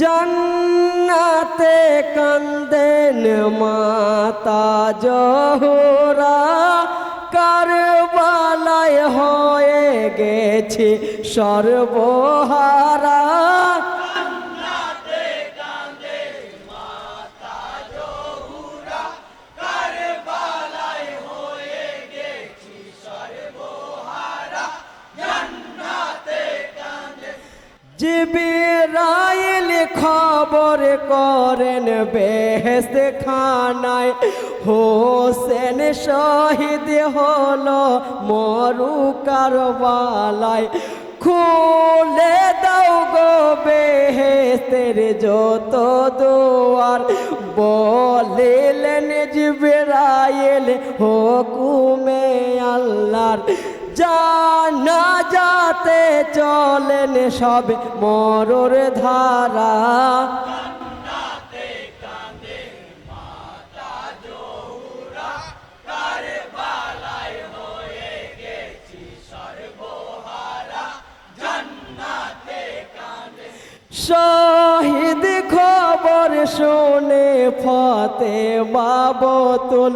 জান্নাতে কান্দেন মাতা জহরা কারবালায় হয়ে গেছে সর্বহারা। খবর করেন বেহেস্ত খানায় হোসেন শহীদ হলো মরু কারবালায় খুলে দাও গো বেহেস্তের যত দুয়ার। বলিলেন জিবিরাইল, হুকুমে আল্লাহর জানা যাতে চলেন সব মরর ধারা। শহীদ শুনে ফতে বাবতুল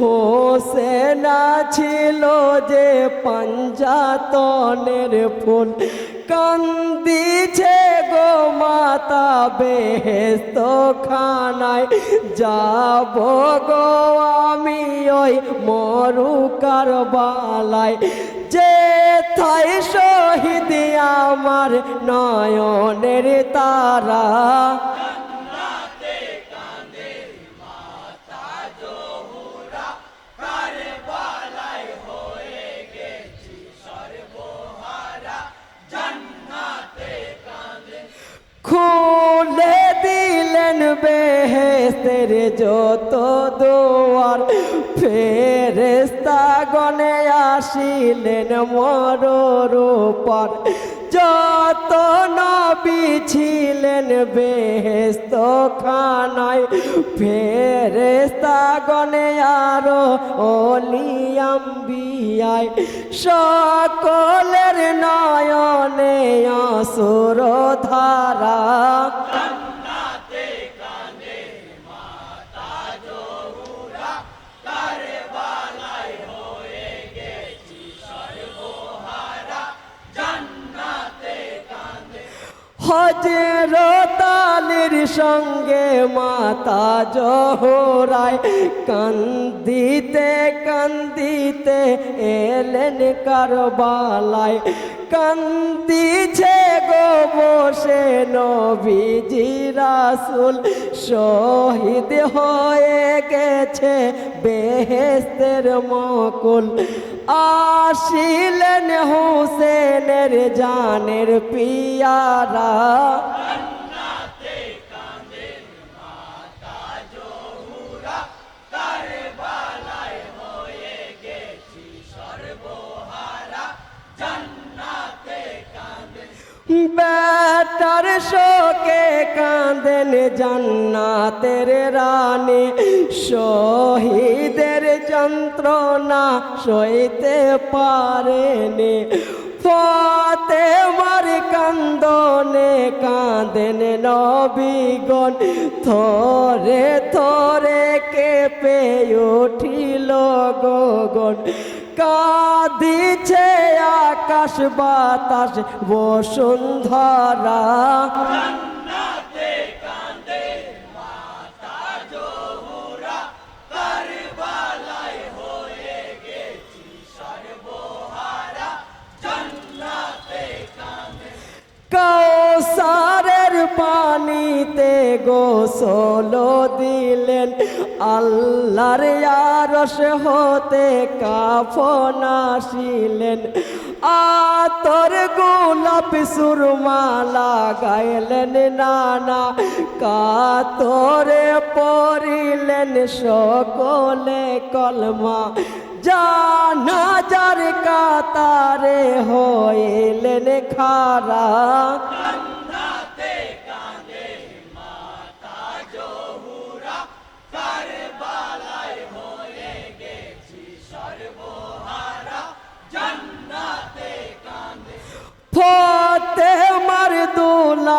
হোসেনা ছিল যে পাঞ্জাতনের ফুল। কান্দিছে গো মাতা বেহেস্ত খানায় যাব গো আমি ওই মরু কারবালায় যে থাই শহীদ আমার নয়নের তারা। খুলে দিলেন বেহেস্তের যত দোয়ার। ফেরেস্তা গনে আসিলেন মরর উপর যত নবী ছিলেন বেহস্ত খানায় ফেরেস্তা গনে আরও অলিয়াম্বিয়ায় সকলের নয়নে অসুর ধারা হজরত আলীর সঙ্গে মাতা জহরায় কান্দিতে কান্দিতে এলেন কারবালায়। কান্দিছে গো বসে নবীজি রাসুল, শহীদ হয়ে গেছে বেহেস্তের মকুল। আসিলেন হোসেনের জানের পিয়ারা। বেটার শোকে কাঁদেন জান্নাতের রানী। শহীদের যন্ত্রণা সইতে পারেনি। ফতে মার কান্দনে কাঁদেন নবীগণ। থরে থরে কেঁপে উঠিল গগন। কাঁদিছে আকাশ বাতাস বসুন্ধরা। পানিতে গোসল দিলেন। আল্লাহর আরশ হতে কাফন আসিলেন। আতর গোলাপ সুরমা লাগাইলেন নানা। কাতরে পড়িলেন সকলে কলমা। জানাজার কাতারে হইলেন খারা।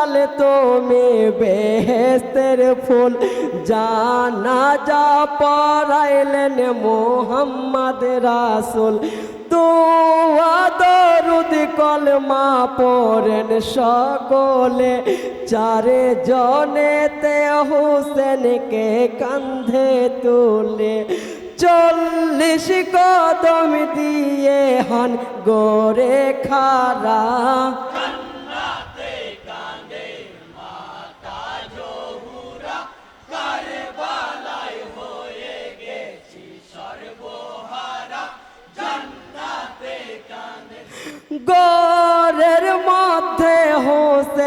ফতে তুমি বেহেস্তের ফুল। জানা যা পড়াইলেন মোহাম্মদ রাসুল। তুয়া দরুদ, কলমা পড়েন সকলে। চারে জনেতে হুসেনকে কান্ধে তুলে। চল্লিশ কদম দিয়ে হন গোরে খারা।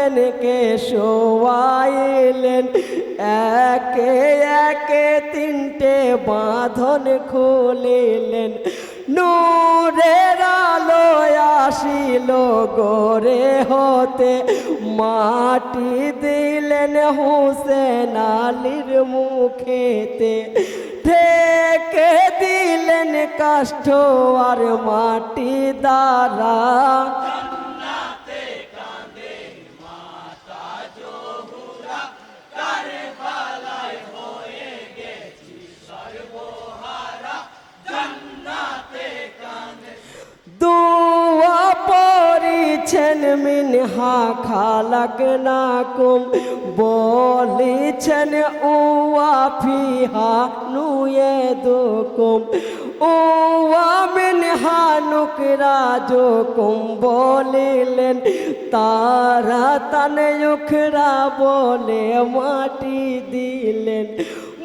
হোসেনকে শোয়াইলেন? একে একে তিনটে বাঁধন খুলিলেন। নূরের আলো আসিল গোরে হতে। মাটি দিলেন হোসেন আলীর মুখেতে। ঠেকে দিলেন কাষ্ঠ আর মাটি দ্বারা। মিনহা খালাক নাকুম বলিছেন উয়া ফিহা নুয়ে দুকুম। উয়া মিনহা নুকরা জুকুম বলিলেন, তারা তানে উখরা বলে মাটি দিলেন।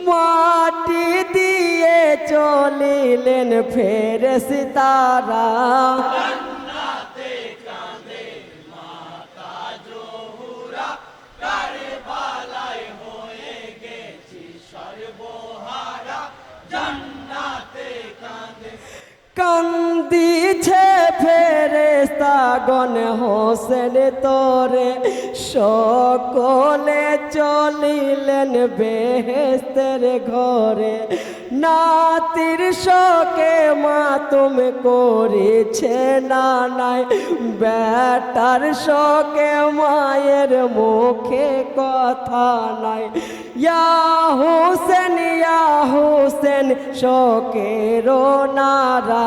মাটি দিয়ে চলিলেন ফেরেস তারা হোসেন তোরে সকলে চলিলেন বেহেস্তের ঘরে। নাতির শোকে মা তুমি করেছে না নাই বেটার শোকে মায়ের মুখে কথা নাই। ইয়া হোসেন ইয়া হোসেন শোকের নারা।